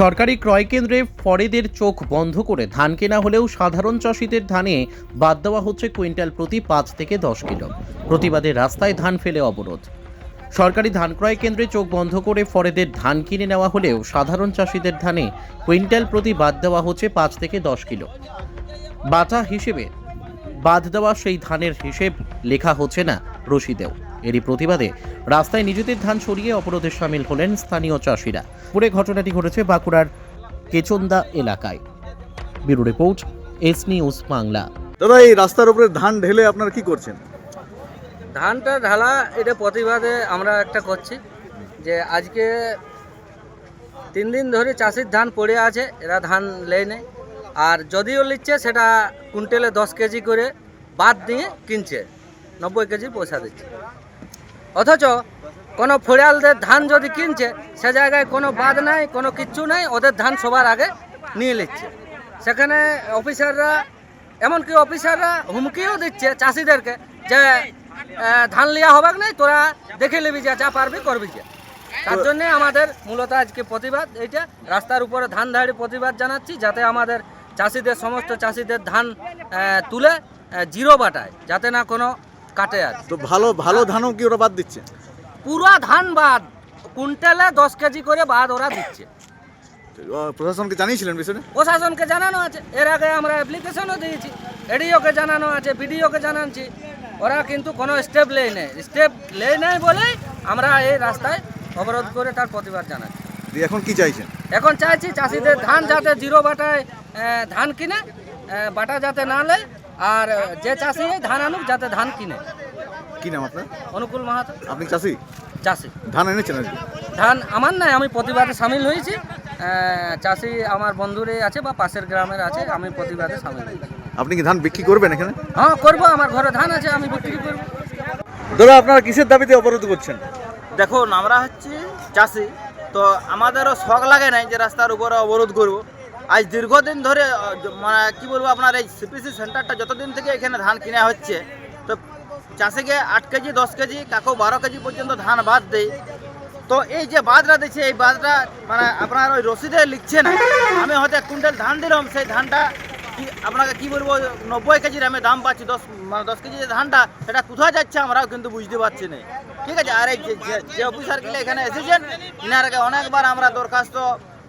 সরকারি ক্রয় কেন্দ্রে ফরেদের চোখ বন্ধ করে ধান কেনা হলেও সাধারণ চাষিদের ধানে বাদ দেওয়া হচ্ছে কুইন্টাল প্রতি পাঁচ থেকে দশ কিলো। প্রতিবাদে রাস্তায় ধান ফেলে অবরোধ। সরকারি ধান ক্রয় কেন্দ্রে চোখ বন্ধ করে ফরেদের ধান কিনে নেওয়া হলেও সাধারণ চাষিদের ধানে কুইন্টাল প্রতি বাদ দেওয়া হচ্ছে পাঁচ থেকে দশ কিলো। বাটা হিসেবে বাদ দেওয়া সেই ধানের হিসেব লেখা হচ্ছে না। রশিদেও। এরই প্রতিবাদে রাস্তায় নিজেদের ধান সরিয়ে অবরোধে সামিল হলেন স্থানীয় চাষিরা। পুরে ঘটনাটি ঘটেছে বাঁকুড়ার কেচন্দা এলাকায়। Bureau report S news Bangla. দাদা এই রাস্তার উপরে ধান ঢেলে আপনারা কি করছেন? ধানটা ঢালা এটা প্রতিবাদে আমরা একটা করছি যে আজকে তিন দিন ধরে চাষির ধান পড়ে আছে এরা ধান লেয় নেই। আর যদিও নিচ্ছে সেটা কুইন্টালে দশ কেজি করে বাদ দিয়ে কিনছে। নব্বই কেজি পয়সা দিচ্ছে। অথচ কোনো ফড়িয়ালদের ধান যদি কিনছে, সে জায়গায় কোনো বাদ নাই, কোনো কিচ্ছু নাই, ওদের ধান সবার আগে নিয়ে নিচ্ছে। সেখানে অফিসাররা, এমনকি অফিসাররা হুমকিও দিচ্ছে চাষিদেরকে যে ধান লিয়া হবে নাই, তোরা দেখে নিবি যা যা পারবি করবি যে। তার জন্য আমাদের মূলত আজকে প্রতিবাদ, এইটা রাস্তার উপরে ধান ধাড়ি প্রতিবাদ জানাচ্ছি, যাতে আমাদের চাষিদের, সমস্ত চাষিদের ধান তুলে জিরো বাটায়, যাতে না কোনো কাটে আর। তো ভালো ভালো ধানও কি ওরা বাদ দিচ্ছে? পুরা ধান বাদ। কুইন্টালে দশ কেজি করে বাদ ওরা দিচ্ছে। প্রশাসনকে জানিয়েছিলেন বিষয়টা? প্রশাসনকে জানানো আছে। এর আগে আমরা অ্যাপ্লিকেশনও দিয়েছি। এডিওকে জানানো আছে বিডিওকে জানাচ্ছি। ওরা কিন্তু কোনো স্টেপ লেই নেই। স্টেপ লেই নেই বলেই আমরা এই রাস্তায় অবরোধ করে তার প্রতিবাদ জানাচ্ছি। এখন কি চাইছেন? এখন চাইছি চাষিদের ধান যাতে জিরো বাটায় ধান কিনে বাটা যাতে না নেয় আর যে চাষি ধান আনুক যাতে ধান কিনে। কি নাম আপনার? অনুকূল মাহাতো। আপনি চাষি? চাষি। ধান এনেছেন ধান আমার নাই আমি প্রতিবাদে সামিল হয়েছি। চাষি আমার বন্ধুরে আছে বা পাশের গ্রামের আছে আমি প্রতিবাদে সামিল হয়েছি। আপনি কি ধান বিক্রি করবেন এখানে? হ্যাঁ করব আমার ঘরে ধান আছে আমি বিক্রি করব। দাদা আপনারা কিসের দাবিতে অবরোধ করছেন? দেখুন আমরা হচ্ছে চাষি তো আমাদেরও শখ লাগে নাই যে রাস্তার উপরে অবরোধ করব। আজ দীর্ঘদিন ধরে মানে কি বলব আপনার এই সিপিসি সেন্টারটা যতদিন থেকে এখানে ধান কিনা হচ্ছে, তো চাষিকে আট কেজি, দশ কেজি কাকেও বারো কেজি পর্যন্ত ধান বাদ দেয় তো এই যে বাদটা দিচ্ছে, এই বাদটা মানে আপনার ওই রসিদে লিখছে না। আমি হয়তো এক কুইন্টাল ধান দিলাম, সেই ধানটা কি, আপনাকে কি বলব, নব্বই কেজির আমি দাম পাচ্ছি, দশ মানে দশ কেজি যে ধানটা, সেটা কোথায় যাচ্ছে আমরাও কিন্তু বুঝতে পারছি না। ঠিক আছে, আর এই যে- যে অফিসারগুলো এখানে এসেছেন আগে অনেকবার আমরা দরখাস্ত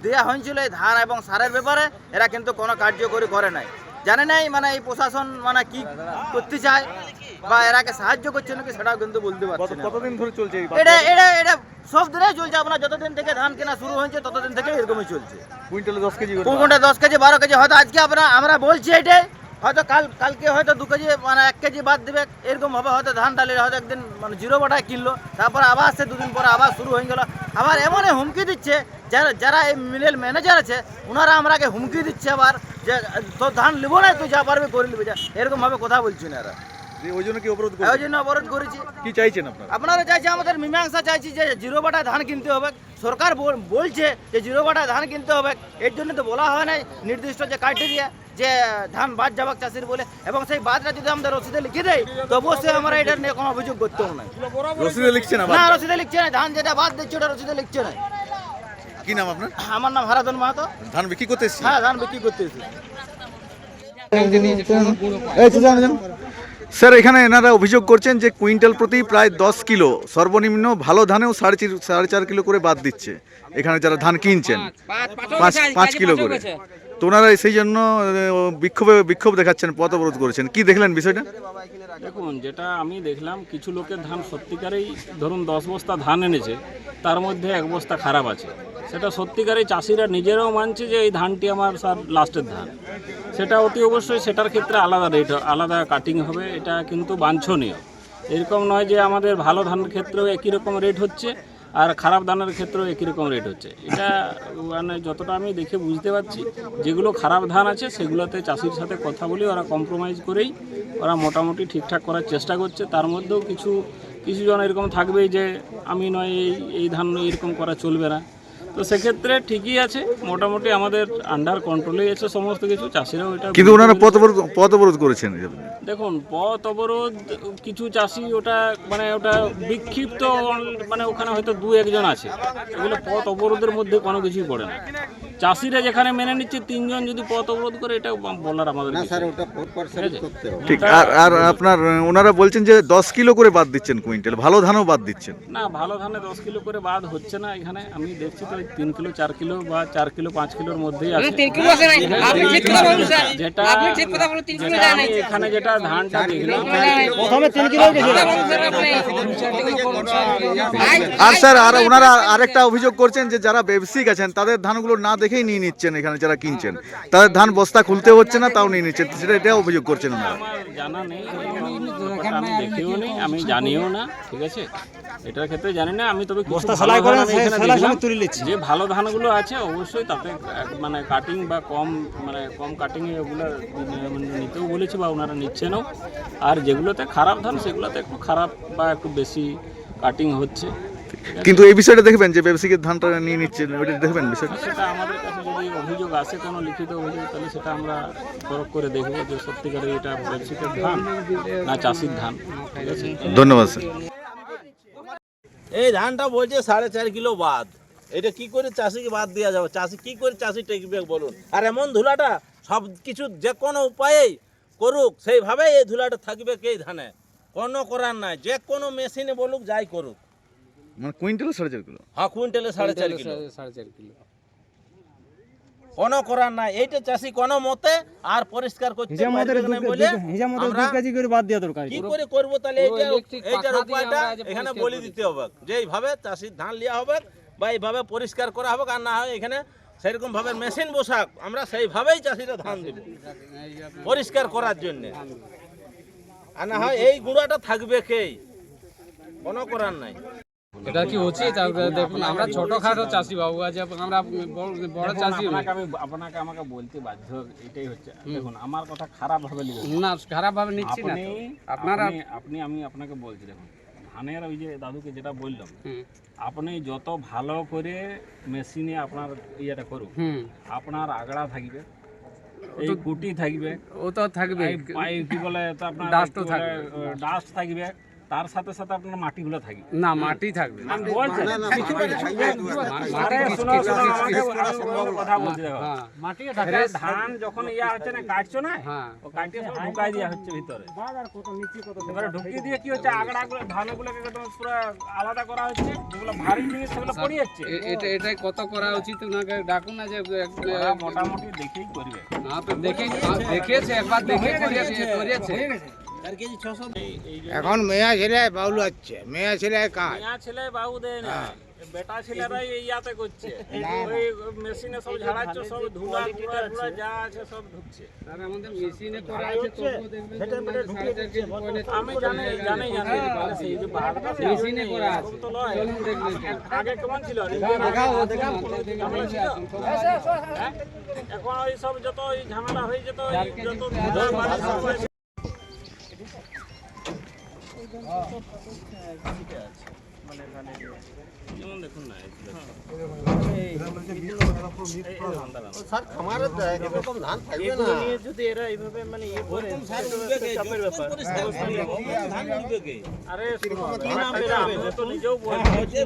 দেওয়া হয়েছিল এই ধান এবং সারের ব্যাপারে এরা কিন্তু কোনো কার্যকরী করে নাই। জানে নাই মানে এই প্রশাসন মানে কি করতে চায় বা এরাকে সাহায্য করছে নাকি সেটাও কিন্তু বলতে পারছি কতদিন ধরে চলছে এটা এটা এটা সব দিনেই চলছে আপনার যতদিন থেকে ধান কেনা শুরু হয়েছে ততদিন থেকে এরকমই চলছে। কুইন্টালে দশ কেজি কোনটা দশ কেজি বারো কেজি হয়তো আজকে আমরা আমরা বলছি এটাই হয়তো কাল কালকে হয়তো দু কেজি মানে এক কেজি বাদ দিবে এরকম হবে হয়তো ধান ডালের হয়তো একদিন মানে জিরো বাটায় কিনলো তারপরে আবার সে দুদিন পরে আবার শুরু হয়ে গেল। আবার এমনই হুমকি দিচ্ছে যারা যারা এই মিলের ম্যানেজার আছে ওনারা আমরাকে হুমকি দিচ্ছে আবার যে তোর ধান নিবো না তুই যা পারবি করে নিবি যা। এরকম ভাবে কথা বলছি না ওই জন্য কি অবরোধ ওই জন্য অবরোধ করেছি। কি চাইছেন আপনারা? আপনারা চাইছে আমাদের মীমাংসা চাইছি যে জিরো ধান কিনতে হবে। সরকার বলছে যে জিরো বাটায় ধান কিনতে হবে। এর জন্য তো বলা হয় নাই নির্দিষ্ট যে ক্রাইটেরিয়া যে ধান বাদ যাবাক চাষির বলে এবং সেই বাদটা যদি আমাদের রসিদে লিখে দেয় তো অবশ্যই আমরা এটা নিয়ে কোনো অভিযোগ করতেও নাই। রসিদে আবার না রসিদে লিখছে না ধান যেটা বাদ দিচ্ছে ওটা রসিদে লিখছে না। কি নাম আপনার? আমার নাম হারাধন মাহাতো। ধান বিক্রি করতে এসেছেন? হ্যাঁ ধান বিক্রি করতে এসেছি। স্যার এখানে এনারা অভিযোগ করছেন যে কুইন্টাল প্রতি প্রায় দশ কিলো সর্বনিম্ন ভালো ধানেও সাড়ে চার সাড়ে চার কিলো করে বাদ দিচ্ছে। এখানে যারা ধান কিনছেন পাঁচ পাঁচ কিলো করে। তো ওনারা সেই জন্য বিক্ষোভে বিক্ষোভ দেখাচ্ছেন পথ অবরোধ করেছেন। কি দেখলেন বিষয়টা? দেখুন, যেটা আমি দেখলাম, কিছু লোকের ধান সত্যিকারেই, ধরুন দশ বস্তা ধান এনেছে, তার মধ্যে এক বস্তা খারাপ আছে। সেটা সত্যিকারে চাষিরা নিজেরাও মানছে যে এই ধানটি আমার স্যার লাস্টের ধান। সেটা অতি অবশ্যই সেটার ক্ষেত্রে আলাদা রেট, আলাদা কাটিং হবে, এটা কিন্তু বাঞ্ছনীয়। এরকম নয় যে আমাদের ভালো ধানের ক্ষেত্রেও একই রকম রেট হচ্ছে আর খারাপ ধানের ক্ষেত্রেও একই রকম রেট হচ্ছে। এটা মানে যতটা আমি দেখে বুঝতে পারছি, যেগুলো খারাপ ধান আছে সেগুলোতে চাষির সাথে কথা বলি ওরা কম্প্রোমাইজ করেই ওরা মোটামুটি ঠিকঠাক করার চেষ্টা করছে। তার মধ্যেও কিছু কিছুজন এরকম থাকবেই যে, আমি নয়, এই এই ধান এরকম করা চলবে না। তো সেক্ষেত্রে ঠিকই আছে মোটামুটি আমাদের আন্ডার কন্ট্রোলেই আছে সমস্ত কিছু চাষিরাও এটা কিন্তু ওনারা পথ অবরোধ পথ অবরোধ করেছেন। দেখুন পথ অবরোধ কিছু চাষি ওটা মানে ওটা বিক্ষিপ্ত মানে ওখানে হয়তো দু একজন আছে। এগুলো পথ অবরোধের মধ্যে কোনো কিছুই পড়ে না। চাষিরা যেখানে মেনে নিচ্ছে তিনজন যদি পথ অবরোধ করে এটা বলার আমাদের ঠিক আর আর আপনার ওনারা বলছেন যে দশ কিলো করে বাদ দিচ্ছেন কুইন্টাল ভালো ধানও বাদ দিচ্ছেন। না ভালো ধানে দশ কিলো করে বাদ হচ্ছে না এখানে আমি দেখছি তো তিন কিলো চার কিলো বা চার কিলো পাঁচ কিলোর মধ্যেই আছে। যেটা এখানে যেটা ধানটা দেখলাম। আর স্যার আর ওনারা আরেকটা অভিযোগ করছেন যে যারা ব্যবসায়িক আছেন তাদের ধানগুলো না দেখেই নিয়ে নিচ্ছেন এখানে যারা কিনছেন। তাদের ধান বস্তা খুলতে হচ্ছে না তাও নিয়ে নিচ্ছেন। সেটা এটা অভিযোগ করছেন ওনারা। জানা নেই আমি দেখিও নেই আমি জানিও না ঠিক আছে? এটার ক্ষেত্রে জানি না আমি তবে এখানে দেখলাম। যে ভালো ধানগুলো আছে অবশ্যই তাতে মানে কাটিং বা কম মানে কম কাটিং এগুলো মানে নিতেও বলেছি বা ওনারা নিচ্ছেনও। আর যেগুলোতে খারাপ ধান সেগুলোতে একটু খারাপ বা একটু বেশি কাটিং হচ্ছে। কিন্তু এই বিষয়টা দেখবেন যে ব্যবসায়িকের ধানটা নিয়ে নিচ্ছেন ওটা দেখবেন বিষয়টা? সেটা আমাদের কাছে যদি অভিযোগ আসে কোনো লিখিত অভিযোগ তাহলে সেটা আমরা পরখ করে দেখব যে সত্যিকারের এটা ব্যবসায়িকের ধান না চাষির ধান। ঠিক আছে? ধন্যবাদ স্যার। এই ধানটা বলছে সাড়ে চার কিলো বাদ। এটা কি করে চাষিকে বাদ দেওয়া যাবে? চাষি কি করে চাষি টেকবে বলুন? আর এমন ধুলাটা সব কিছু যে কোনো উপায়েই করুক সেইভাবে এই ধুলাটা থাকবে কে ধানে? কোনো করার নাই। যে কোনো মেশিনে বলুক যাই করুক। মানে কুইন্টালে সাড়ে চার কিলো? হ্যাঁ কুইন্টালে সাড়ে চার কিলো। সাড়ে চার কিলো। কোনো করার নাই। এইটা চাষি কোনো মতে আর পরিষ্কার করতে পারবে না বলে আমরা কি করে করব তাহলে এইটা এইটার উপায়টা এখানে বলে দিতে হবে। যে এইভাবে চাষির ধান লিয়া হবে বা এইভাবে পরিষ্কার করা হবে আর না হয় এখানে সেরকম ভাবে মেশিন বসাক আমরা সেইভাবেই চাষিরা ধান দেব। পরিষ্কার করার জন্য। আর না হয় এই গুঁড়াটা থাকবে কে? কোনো করার নাই। এটা কি উচিত? দেখুন আমরা ছোটখাটো চাষি বাবু আছে আমরা বড়- চাষি আপনাকে আমি আপনাকে আমাকে বলতে বাধ্য এটাই হচ্ছে। দেখুন আমার কথা খারাপ ভাবে না। খারাপ ভাবে নিচ্ছি না আপনি আপনারা আপনি আমি আপনাকে বলছি দেখুন ধানের ওই যে দাদুকে যেটা বললাম আপনি যত ভালো করে মেশিনে আপনার ইয়েটা করুন আপনার আগড়া থাকবে এই কুটি থাকবে ও তো থাকবে। কি বলে আপনার কি বলে, ডাস্ট থাকবে তার সাথে সাথে আপনার মাটিগুলো থাকবে। না মাটি থাকবে। হ্যাঁ। ধান যখন ইয়া হচ্ছে না কাটছো না হ্যাঁ। ও কাটিয়ে ঢুকাই দেওয়া হচ্ছে ভিতরে। এবারে ঢুকিয়ে দিয়ে কি হচ্ছে? আগড়াগুলো ধানগুলোকে একদম পুরো আলাদা করা হচ্ছে যেগুলো ভারী জিনিস সেগুলো পড়ে যাচ্ছে। এটা এটাই কত করা উচিত ওনাকে ডাকুন না যে মোটামুটি দেখেই করবে। না তো দেখে দেখেছে একবার দেখে করিয়েছে করিয়েছে। এখন মেয়া ছেলে বাউল হচ্ছে মেয়া ছেলে কাজ। মিয়া ছেলে বাবু দেয় না বেটা ছেলেরাই ইয়াতে করছে। ওই মেশিনে সব ঝাড়াচ্ছে সব ধুলা ধুলা ধুলা যা আছে সব ঢুকছে। আর আমাদের মেশিনে করা আছে তবুও দেখবেন যে মানে আমি জানি জানি জানি। সেই যে বাহারটা মেশিনে করা আছে। তো চলুন দেখবেন। আগে কেমন ছিল? দেখাও দেখাও। হ্যাঁ? এখন ওই সব যত ঝামেলা হয়ে যেত যত ধুলো বালি সব হয়েছে। যেমন দেখুন না এই দেখুন। আরে শুনো, ব্যাপারটা আমরা তো নিজেও বলছি যে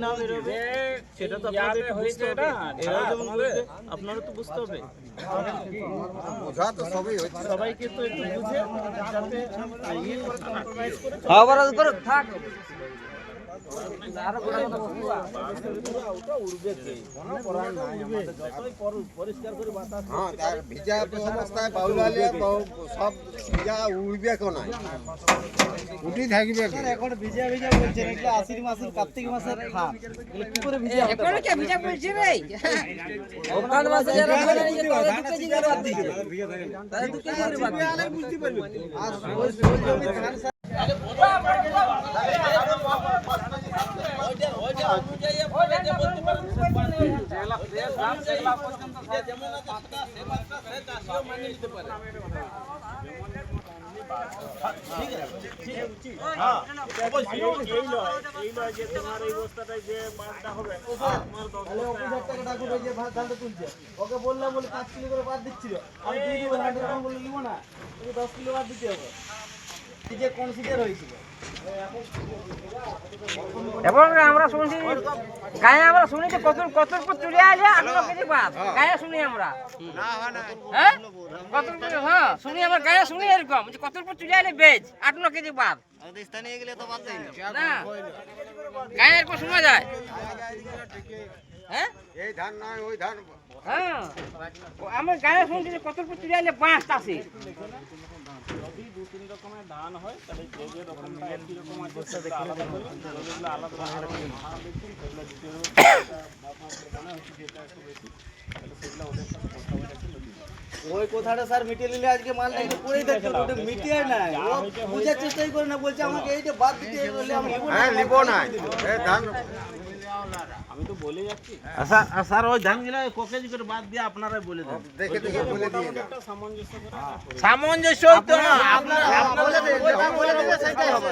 সেটা তো আপনাদের হয়েছে এটা? এরা যেমন বলবে আপনারা তো বুঝতে হবে। সবাইকে তো একটু বুঝে যাতে ইয়ে করে অবরোধ করো থাক। হ্যাঁ ভিজা অবস্থায় বাউল সব ভিজা উড়বে কেন উঠি থাকবে কে? ওখান মাসে যারা বলে নিয়ে তাদের দুটো জিনিস বাদ দিবে তাদের দুটো জিনিস বাদ দিবে হ্যাঁ এই এই নয় এই নয় যে তোমার এই বস্তাটায় যে বাদটা হবে তোমার দশ বস্তা ওকে বললাম বলে পাঁচ কিলো করে বাদ দিচ্ছিল আমি বলে নিব না দশ কিলো বাদ দিতে হবে যে কনসিডার হয়েছিল এবং আমরা শুনছি গায়ে আমরা শুনি যে কত কত চলে আসে ন কেজি বাদ। গায়ে শুনি আমরা। হ্যাঁ কত হ্যাঁ? শুনি আমরা গায়ে শুনি এরকম। যে কত চলে আসলে বেজ আট ন কেজি বাদ। না। গায়ে এরকম শোনা যায়। হ্যাঁ? এই ধান নয় ওই ধান। হ্যাঁ। আমার গায়ে শুনছি যে কত বাঁশ যদি দু তিন রকমের ধান হয় তাহলে যে যে রকমটা একই রকম আছে। সেটা আলাদা করে যেগুলো আলাদা আলাদা করে ভাড়া দিচ্ছেন সেগুলো দ্বিতীয় আপনার হচ্ছে যে একটু বেশি তাহলে সেগুলো ওদের সাথে কথা বলে একটু ওই কথাটা স্যার মিটিয়ে নিলে আজকে মাল একটু পড়েই থাকতো ওটা মিটিয়ে নাই। ও বোঝার চেষ্টাই করে না বলছে আমাকে এইটা বাদ দিতে বলে আমি হ্যাঁ নিব না এই ধান আমি তো বলে যাচ্ছি। স্যার স্যার ওই ধানগুলো ক কেজি করে বাদ দিয়ে আপনারাই বলে দেন। দেখে দেখে বলে দিয়ে সামঞ্জস্য করে সামঞ্জস্য তো না। আপনারা আপনারা যেটা বলে দেবেন সেটাই হবে।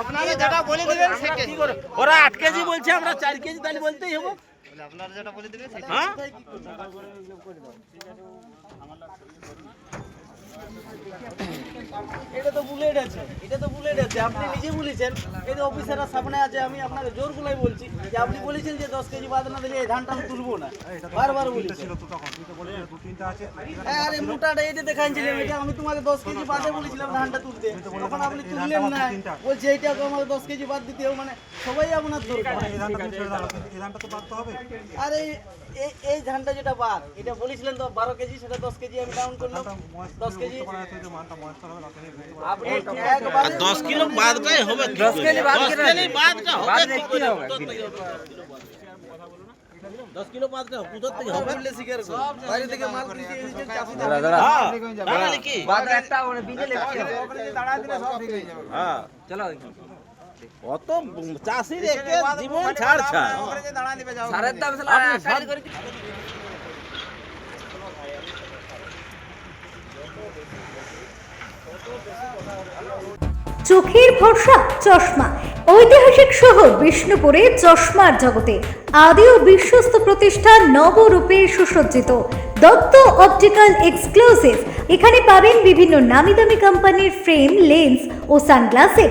আপনারা যেটা বলে দেবেন সেটাই কি করে ওরা আট কেজি বলছে আমরা চার কেজি তাহলে বলতেই হবে। আপনারা যেটা বলে দেবেন হ্যাঁ? এটা তো বুলেট আছে এটা তো বুলেট আছে। আপনি নিজে বলেছেন এই যে অফিসাররা সামনে আছে আমি আপনাকে জোর গুলাই বলছি যে আপনি বলেছেন যে দশ কেজি বাদ না দিলে এই ধানটা আমি তুলবো না। বারবার বলেছি। হ্যাঁ আরে মোটাটা এটা দেখাচ্ছিলাম এটা আমি তোমাকে দশ কেজি বাদে বলেছিলাম ধানটা তুলতে। তখন আপনি তুললেন না। বলছে এইটাকে আমাকে দশ কেজি বাদ দিতে হবে। মানে সবাই আপনার দরকার। আরে এই এই ধানটা যেটা বাদ এটা বলেছিলেন তো বারো কেজি সেটা দশ কেজি আমি ডাউন করলাম। দশ কেজি দশ কিলো বাদটাই হবে দশ কেজি দশ বাদটা হবে দশ কিলো থেকে হবে। বললে স্বীকার করো। বাইরে থেকে মাল কিনতে এসেছেন, চাষিদের হ্যাঁ তাহলে একটা মানে বিজে হ্যাঁ চলো চাষির একে জীবন ছাড় ছাড়। সারের দাম চোখের ভরসা চশমা। ঐতিহাসিক শহর বিষ্ণুপুরে চশমার জগতে আদি ও বিশ্বস্ত প্রতিষ্ঠান নবরূপে সুসজ্জিত। Dutta optical exclusive. এখানে পাবেন বিভিন্ন নামি দামি কোম্পানির ফ্রেম লেন্স ও সানগ্লাসের